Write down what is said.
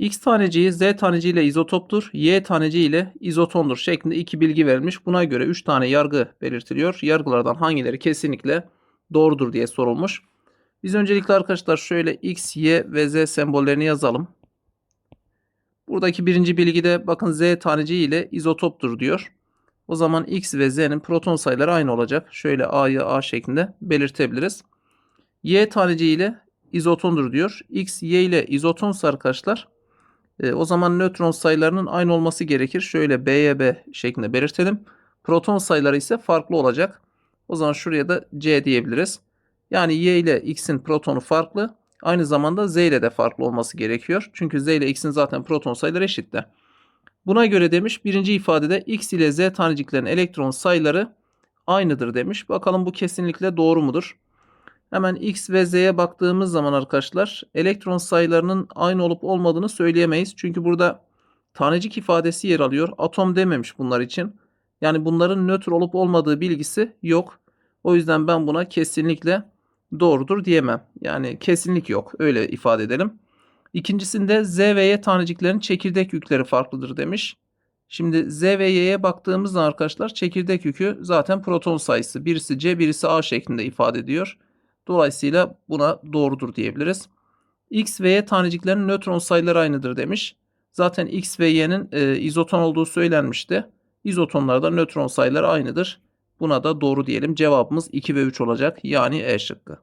X taneciği Z taneciği ile izotoptur, Y taneciği ile izotondur şeklinde iki bilgi verilmiş. Buna göre 3 tane yargı belirtiliyor. Yargılardan hangileri kesinlikle doğrudur diye sorulmuş. Biz öncelikle arkadaşlar şöyle X, Y ve Z sembollerini yazalım. Buradaki birinci bilgide bakın Z taneciği ile izotoptur diyor. O zaman X ve Z'nin proton sayıları aynı olacak. Şöyle A'yı A şeklinde belirtebiliriz. Y taneciği ile izotondur diyor. X, Y ile izotonsa arkadaşlar e, o zaman nötron sayılarının aynı olması gerekir. Şöyle B'ye B şeklinde belirtelim. Proton sayıları ise farklı olacak. O zaman şuraya da C diyebiliriz. Yani Y ile X'in protonu farklı. Aynı zamanda Z ile de farklı olması gerekiyor. Çünkü Z ile X'in zaten proton sayıları eşitti. Buna göre demiş birinci ifadede X ile Z taneciklerin elektron sayıları aynıdır demiş. Bakalım bu kesinlikle doğru mudur? Hemen X ve Z'ye baktığımız zaman arkadaşlar elektron sayılarının aynı olup olmadığını söyleyemeyiz. Çünkü burada tanecik ifadesi yer alıyor. Atom dememiş bunlar için. Yani bunların nötr olup olmadığı bilgisi yok. O yüzden ben buna kesinlikle doğrudur diyemem. Yani kesinlik yok. Öyle ifade edelim. İkincisinde Z ve Y taneciklerin çekirdek yükleri farklıdır demiş. Şimdi Z ve Y'ye baktığımız zaman arkadaşlar çekirdek yükü zaten proton sayısı. Birisi C birisi A şeklinde ifade ediyor. Dolayısıyla buna doğrudur diyebiliriz. X ve Y taneciklerin nötron sayıları aynıdır demiş. Zaten X ve Y'nin e, izoton olduğu söylenmişti. İzotonlarda nötron sayıları aynıdır. Buna da doğru diyelim. Cevabımız 2 ve 3 olacak. Yani E şıkkı.